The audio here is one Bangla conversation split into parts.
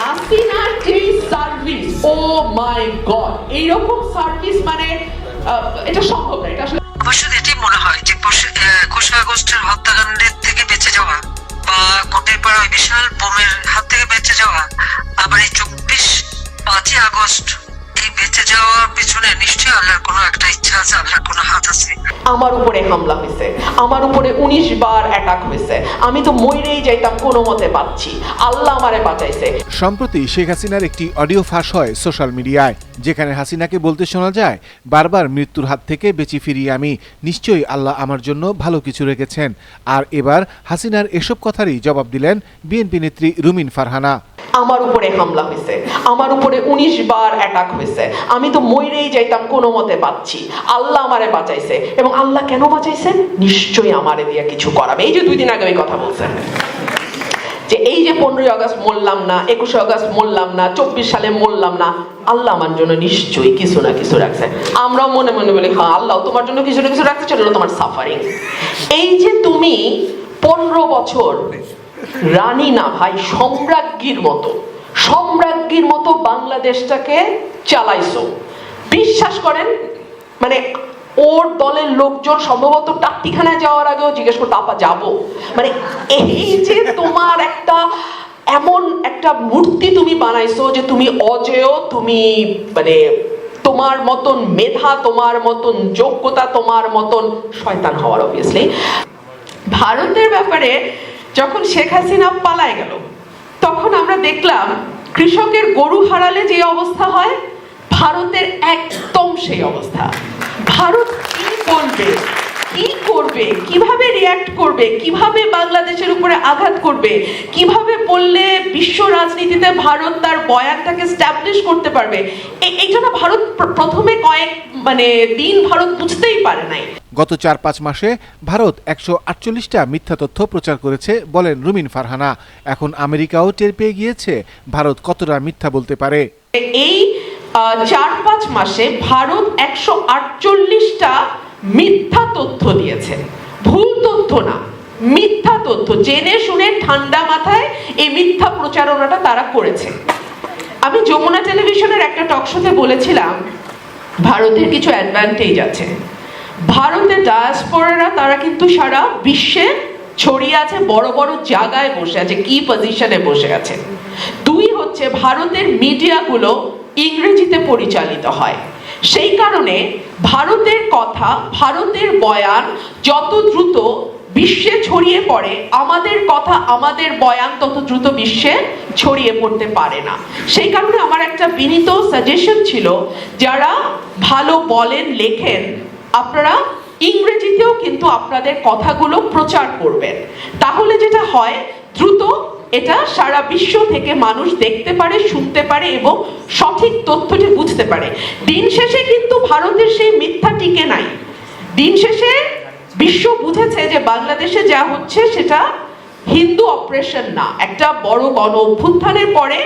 হাসিনার যে সার্ভিস ও মাই গড এইরকম সার্ভিস মানে এটা সম্ভব না, এটা আসলে অবশ্য এটাই মনে হয় যে কোষা আগস্টের হত্যাকাণ্ডের থেকে বেঁচে যাওয়া বা কোটের ওই বিশাল বোমের হাত থেকে বেঁচে যাওয়া, আবার এই চব্বিশ পাঁচই আগস্ট এই বেঁচে যাওয়ার পিছনে আমার উপরে হামলা হয়েছে। আমার উপরে উনিশ বার অ্যাটাক হয়েছে। আমি তো মইরেই যাইতাম, কোনো মতে পাচ্ছি। আল্লাহ আমারে বাঁচাইছে। সম্প্রতি শেখ হাসিনার একটি অডিও ফাঁস হয় সোশ্যাল মিডিয়ায়, যেখানে হাসিনাকে বলতে শোনা যায়, বারবার মৃত্যুর হাত থেকে বেঁচে ফিরিয়ে আমি, নিশ্চয়ই আল্লাহ আমার জন্য ভালো কিছু রেখেছেন। আর এবার হাসিনার এসব কথারই জবাব দিলেন বিএনপি নেত্রী রুমিন ফারহানা। আমার উপরে হামলা হয়েছে। আমার উপরে উনিশ বার অ্যাটাক হয়েছে। আমি তো মইরেই যাইতাম, কোনো মতে পাচ্ছি। আল্লাহ আমারে বাঁচাইছে। এবং আল্লাহ কেন বাঁচাইছেন? নিশ্চয়ই আমারে দিয়ে কিছু করাবে। এই যে দুই দিন আগে ওই কথা বলছেন যে এই যে পনেরোই আগস্ট মরলাম না, একুশে আগস্ট মরলাম না, চব্বিশ সালে মরলাম না, আল্লাহ আমার জন্য নিশ্চয়ই কিছু না কিছু রাখছে। আমরাও মনে মনে বলি হ্যাঁ আল্লাহ তোমার জন্য কিছু না কিছু রাখছে, সেটা হলো তোমার সাফারিং এই যে তুমি পনেরো বছর রানী না ভাই, সম্রাজ্ঞীর মতো। সম্রাজ্ঞীর মতো বাংলাদেশটাকে চালাইছো। বিশ্বাস করেন মানে ওর দলের লোকজন সম্ভবত টাট্টিখানায় যাওয়ার আগেও জিজ্ঞেস করতো, আপা, যাব? মানে এই যে তোমার একটা এমন একটা মূর্তি তুমি বানাইছো যে তুমি অজেয়, তুমি মানে তোমার মতন মেধা, তোমার মতন যোগ্যতা, তোমার মতন শয়তান হওয়ার অবভিয়াসলি ভারতের ব্যাপারে যখন শেখ হাসিনা পালায় গেল, তখন আমরা দেখলাম কৃষকের গরু হারালে যে অবস্থা হয়, ভারতের একদম সেই অবস্থা। ভারত কি বলবে? কি করবে? কীভাবে রিয়্যাক্ট করবে? কীভাবে বাংলাদেশের উপরে আঘাত করবে? কীভাবে বললে বিশ্ব রাজনীতিতে ভারত তার বয়ানটাকে স্ট্যাবলিশ করতে পারবে? এই জন্য ভারত প্রথমে কয়েক মানে দিন ভারত বুঝতেই পারে নাই। গত চার পাঁচ মাসে ভারত একশো আটচল্লিশটা মিথ্যা তথ্য প্রচার করেছে বলেন রুমিন ফারহানা। এখন আমেরিকাও টের পেয়ে গিয়েছে ভারত কতটা মিথ্যা বলতে পারে। এই চার পাঁচ মাসে ভারত একশো আটচল্লিশটা মিথ্যা তথ্য দিয়েছে। ভুল তথ্য না, মিথ্যা তথ্য। জেনে শুনে ঠান্ডা মাথায় এই মিথ্যা প্রচারণাটা তারা করেছে। আমি যমুনা টেলিভিশনের একটা টক শোতে বলেছিলাম, ভারতের কিছু অ্যাডভান্টেজ আছে। ভারতের ডায়াসপোরারা তারা কিন্তু সারা বিশ্বে ছড়িয়ে আছে, বড় বড় জায়গায় বসে আছে কি পজিশনে বসে আছে। দুই হচ্ছে, ভারতের মিডিয়াগুলো ইংরেজিতে পরিচালিত হয়। সেই কারণে ভারতের কথা, ভারতের বয়ান যত দ্রুত বিশ্বে ছড়িয়ে পড়ে, আমাদের কথা, আমাদের বয়ান তত দ্রুত বিশ্বে ছড়িয়ে পড়তে পারে না। সেই কারণে আমার একটা বিনীত সাজেশন ছিল, যারা ভালো বলেন, লেখেন, আপনারা ইংরেজিতেও কিন্তু আপনাদের কথাগুলো প্রচার করবেন। তাহলে যেটা হয়, দ্রুত এটা সারা বিশ্ব থেকে মানুষ দেখতে পারে, শুনতে পারে এবং সঠিক তথ্যটি বুঝতে পারে। দিন শেষে কিন্তু ভারতের সেই মিথ্যা টিকে নাই। দিন শেষে বিশ্ব বুঝেছে যে বাংলাদেশে যা হচ্ছে সেটা হিন্দু অপারেশন না, একটা বড় গণ অভ্যুত্থানের পরে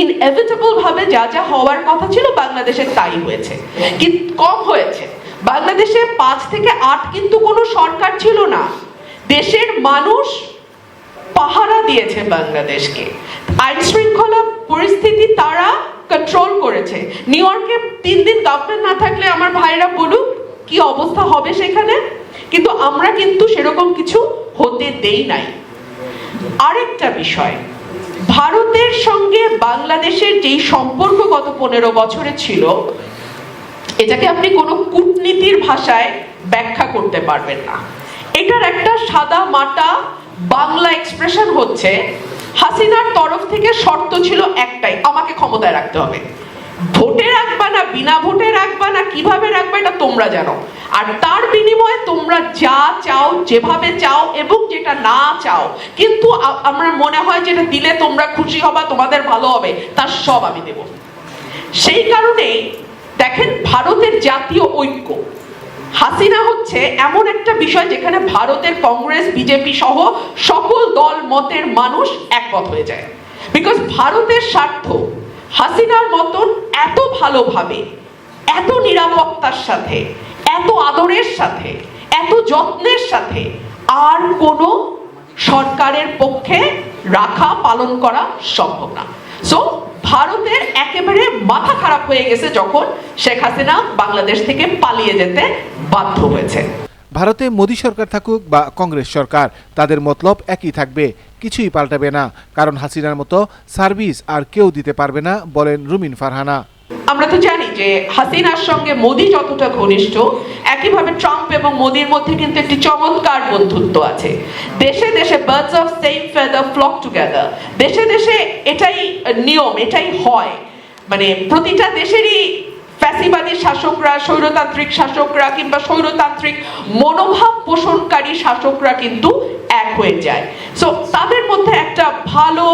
ইনএভিটেবল ভাবে যা যা হওয়ার কথা ছিল বাংলাদেশে তাই হয়েছে। কিন্তু কম হয়েছে। বাংলাদেশে পাঁচ থেকে আট কিন্তু কোনো সরকার ছিল না। দেশের মানুষ পাহারা দিয়েছে বাংলাদেশকে। আইন শৃঙ্খলা পরিস্থিতি তারা কন্ট্রোল করেছে। নিউ ইয়র্কে তিন দিন গভর্নমেন্ট না থাকলে আমার ভাইরা বলুক, কি অবস্থা হবে সেখানে? কিন্তু আমরা কিন্তু সেরকম কিছু হতে দেই নাই। আরেকটা বিষয়, ভারতের সঙ্গে বাংলাদেশের যেই সম্পর্ক গত পনেরো বছরে ছিল, এটাকে আপনি কোনো কূটনীতির ভাষায় ব্যাখ্যা করতে পারবেন না। এটার একটা সাদা মাটা বাংলা এক্সপ্রেশন হচ্ছে, হাসিনার তরফ থেকে শর্ত ছিল একটাই, আমাকে ক্ষমতায় রাখতে হবে। ভোটে রাখবা না, বিনা ভোটে রাখবা না, কীভাবে রাখবা এটা তোমরা জানো। আর তার বিনিময়ে তোমরা যা চাও, যেভাবে চাও এবং যেটা না চাও, কিন্তু আমার মনে হয় যেটা দিলে তোমরা খুশি হবা, তোমাদের ভালো হবে তার সব আমি দেবো। সেই কারণেই দেখেন, ভারতের জাতীয় ঐক্য হাসিনা হচ্ছে এমন একটা বিষয় যেখানে ভারতের কংগ্রেস, বিজেপি সহ সকল দল মতের মানুষ একমত হয়ে যায়। বিকজ ভারতের স্বার্থ হাসিনার মতন এত ভালোভাবে, এত নিরাপত্তার সাথে, এত আদরের সাথে, এত যত্নের সাথে আর কোনো সরকারের পক্ষে রাখা, পালন করা সম্ভব না। সো ভারতের একেবারে মাথা খারাপ হয়ে গেছে যখন শেখ হাসিনা বাংলাদেশ থেকে পালিয়ে যেতে বাধ্য হয়েছে। ভারতে মোদী সরকার থাকুক বা কংগ্রেস সরকার, তাদের মতলব একই থাকবে, কিছুই পাল্টাবে না। কারণ হাসিনার মতো সার্ভিস আর কেউ দিতে পারবে না, বলেন রুমিন ফারহানা। আমরা তো জানি যে হাসিনার সঙ্গে মোদি যতটা ঘনিষ্ঠ, একইভাবে ট্রাম্প এবং মোদির মধ্যে কিন্তু একটি চমৎকার বন্ধুত্ব আছে। দেশে দেশে birds of same feather flock together দেশে দেশে এটাই নিয়ম, এটাই হয়। মানে প্রতিটা দেশেরই ফ্যাসিবাদী শাসকরা, স্বৈরতান্ত্রিক শাসকরা কিংবা স্বৈরতান্ত্রিক মনোভাব পোষণকারী শাসকরা কিন্তু এক হয়ে যায়। সো তাদের মধ্যে একটা ভালো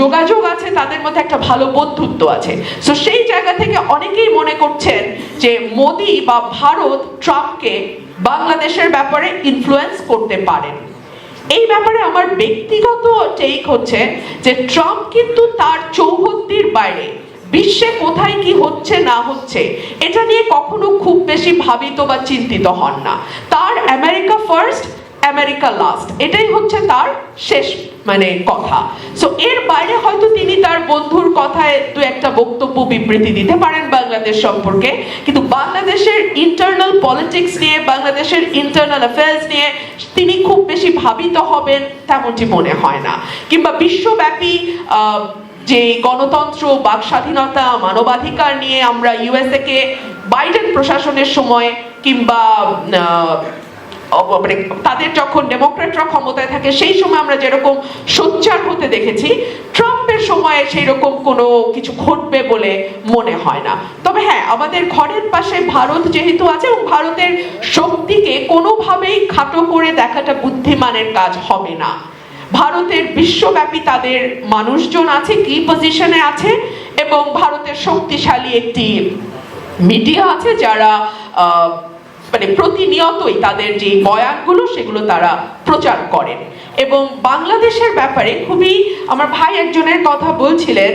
যোগাযোগ আছে, তাদের মধ্যে একটা ভালো বন্ধুত্ব আছে। সো সেই জায়গা থেকে অনেকেই মনে করছেন যে মোদি বা ভারত ট্রাম্পকে বাংলাদেশের ব্যাপারে ইনফ্লুয়েন্স করতে পারেন। এই ব্যাপারে আমার ব্যক্তিগত টেক হচ্ছে যে ট্রাম্প কিন্তু তার চৌহদ্দির বাইরে বিশ্বে কোথায় কি হচ্ছে, না হচ্ছে, এটা নিয়ে কখনো খুব বেশি ভাবিত বা চিন্তিত হন না। তার আমেরিকা ফার্স্ট আমেরিকা লাস্ট এটাই হচ্ছে তার শেষ মানে কথা। সো এর বাইরে হয়তো তিনি তার বন্ধুর কথায় দু একটা বক্তব্য, বিবৃতি দিতে পারেন বাংলাদেশ সম্পর্কে। কিন্তু বাংলাদেশের ইন্টারনাল পলিটিক্স নিয়ে, বাংলাদেশের ইন্টারনাল অ্যাফেয়ার্স নিয়ে তিনি খুব বেশি ভাবিত হবেন তেমনটি মনে হয় না। কিংবা বিশ্বব্যাপী যে গণতন্ত্র বাক স্বাধীনতা মানবাধিকার নিয়ে আমরা ইউএসএ কে বাইডেন প্রশাসনের সময় কিংবা মানে তাদের যখন ডেমোক্রেটরা ক্ষমতায় থাকে, সেই সময় আমরা যেরকম সোচ্চার হতে দেখেছি, ট্রাম্পের সময়ে সেই রকম কোনো কিছু ঘটবে বলে মনে হয় না। তবে হ্যাঁ আমাদের ঘরের পাশে ভারত যেহেতু আছে, এবং ভারতের শক্তিকে কোনোভাবেই খাটো করে দেখাটা বুদ্ধিমানের কাজ হবে না। ভারতের বিশ্বব্যাপী তাদের মানুষজন আছে, কি পজিশনে আছে, এবং ভারতের শক্তিশালী একটি মিডিয়া আছে যারা মানে প্রতিনিয়তই তাদের যে বয়ানগুলো, সেগুলো তারা প্রচার করেন। এবং বাংলাদেশের ব্যাপারে খুবই আমার ভাই একজনের কথা বলছিলেন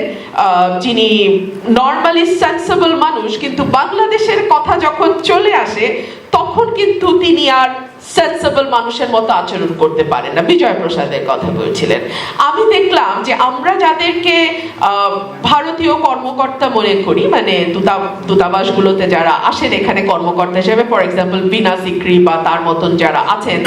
যিনি নর্মালি সেন্সেবল মানুষ, কিন্তু বাংলাদেশের কথা যখন চলে আসে, তখন কিন্তু তিনি আর সেন্সেবল মানুষের মতো আচরণ করতে পারেন না। বিজয় প্রসাদের কথা বলছিলেন। আমি দেখলাম যে আমরা যাদেরকে ভারতীয় কর্মকর্তা মনে করি মানে দূতা, দূতাবাসগুলোতে যারা আসেন এখানে কর্মকর্তা হিসেবে ফর এক্সাম্পল বিনা সিক্রি বা তার মতন যারা আছেন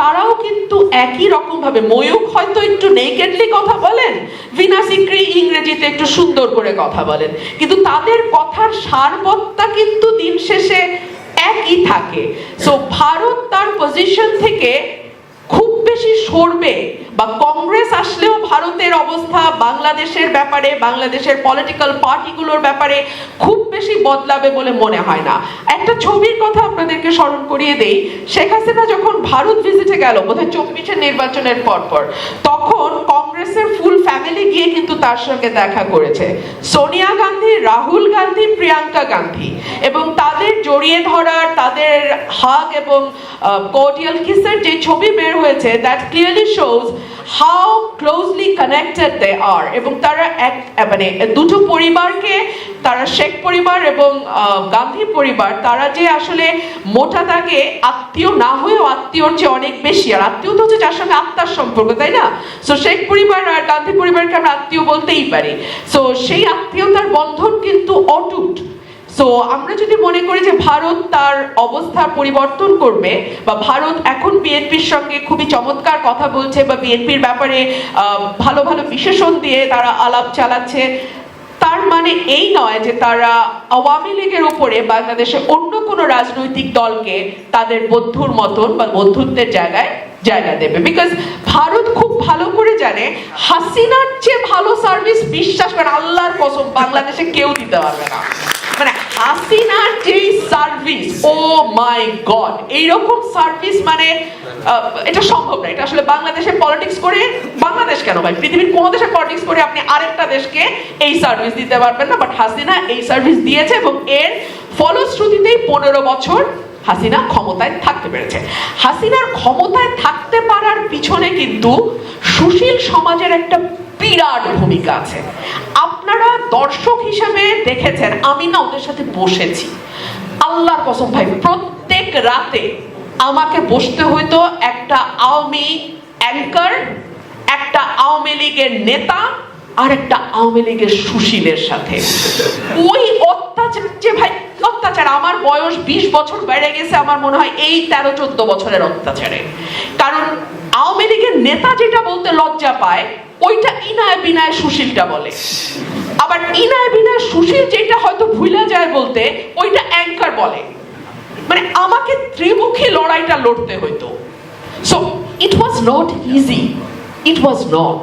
তারাও কিন্তু একই রকম ভাবে ময়ূক হয়তো একটু নেকেডলি কথা বলেন, বিনা সিক্রি ইংরেজিতে একটু সুন্দর করে কথা বলেন। কিন্তু তাদের কথার সারবত্তা কিন্তু দিন শেষে একই থাকে। সো ভারত তার পজিশন থেকে খুব বেশি সরবে বা কংগ্রেস আসলেও ভারতের অবস্থা, বাংলাদেশের ব্যাপারে, বাংলাদেশের পলিটিক্যাল পার্টিগুলোর ব্যাপারে খুব বেশি বদলাবে বলে মনে হয় না। একটা ছবির কথা আপনাদেরকে স্মরণ করিয়ে দেই। শেখ হাসিনা যখন ভারত ভিজিটে গেল, বোধহয় চব্বিশের নির্বাচনের পর পর তখন কংগ্রেসের ফুল ফ্যামিলি গিয়ে কিন্তু তার সঙ্গে দেখা করেছে। সোনিয়া গান্ধী, রাহুল গান্ধী, প্রিয়াঙ্কা গান্ধী। এবং তাদের জড়িয়ে ধরার, তাদের হাগ এবং কোর্ডিয়াল কিসের যে ছবি বের হয়েছে that clearly shows how closely connected they are এবং তারা এক মানে দুটো পরিবারকে, তারা শেখ পরিবার এবং গান্ধী পরিবার, তারা যে আসলে মোটা দাগে আত্মীয় না হয়েও আত্মীয়র চেয়ে অনেক বেশি। আর আত্মীয় তো হচ্ছে যার সঙ্গে আত্মার সম্পর্ক, তাই না? সো শেখ পরিবার আর গান্ধী পরিবারকে আমরা আত্মীয় বলতেই পারি। সো সেই আত্মীয়তার বন্ধন কিন্তু অটুট। সো আমরা যদি মনে করি যে ভারত তার অবস্থা পরিবর্তন করবে বা ভারত এখন বিএনপির সঙ্গে খুবই চমৎকার কথা বলছে বা বিএনপির ব্যাপারে ভালো ভালো বিশেষণ দিয়ে তারা আলাপ চালাচ্ছে, তার মানে এই নয় যে তারা আওয়ামী লীগের উপরে বাংলাদেশে অন্য কোনো রাজনৈতিক দলকে তাদের বন্ধুর মতন বা বন্ধুত্বের জায়গায় জায়গা দেবে। বিকজ ভারত খুব ভালো করে জানে, হাসিনার চেয়ে ভালো সার্ভিস বিশ্বাস করে আল্লাহর কসম, বাংলাদেশে কেউ দিতে পারবে না। মানে হাসিনার যেই সার্ভিস ও মাই গড এইরকম সার্ভিস মানে এটা সম্ভব না। এটা আসলে বাংলাদেশে পলিটিক্স করে, বাংলাদেশ কেন ভাই? পৃথিবীর কোন দেশে পলিটিক্স করে আপনি আরেকটা দেশকে এই সার্ভিস দিতে পারবেন না বাট হাসিনা এই সার্ভিস দিয়েছে এবং এর ফলশ্রুতিতেই পনেরো বছর হাসিনা ক্ষমতায় থাকতে পেরেছে। হাসিনার ক্ষমতায় থাকতে পারার পিছনে কিন্তু সুশীল সমাজের একটা বিরাট ভূমিকা আছে। আপনারা দর্শক হিসেবে দেখেছেন, আমি না ওদের সাথে বসেছি। আল্লাহর কসম ভাই, প্রত্যেক রাতে আমাকে বসতে হইতো একটা আওয়ামী অ্যাঙ্কার, একটা আওয়ামী লীগের নেতা আর একটা আওয়ামী লীগের সুশীলের সাথে। ওই অত্যাচার, যে ভাই, অত্যাচার, আমার বয়স বিশ বছর বেড়ে গেছে, আমার মনে হয় এই তেরো চোদ্দ বছরের অত্যাচারে। কারণ আওয়ামী লীগের নেতা যেটা বলতে লজ্জা পায় ওইটা ইনায় বিনায় সুশীলটা বলে। আবার ইনায় বিনায় সুশীল যেটা হয়তো ভুলে যায় বলতে, ওইটা অ্যাঙ্কার বলে। মানে আমাকে ত্রিমুখী লড়াইটা লড়তে হইতো। So it was not easy it was not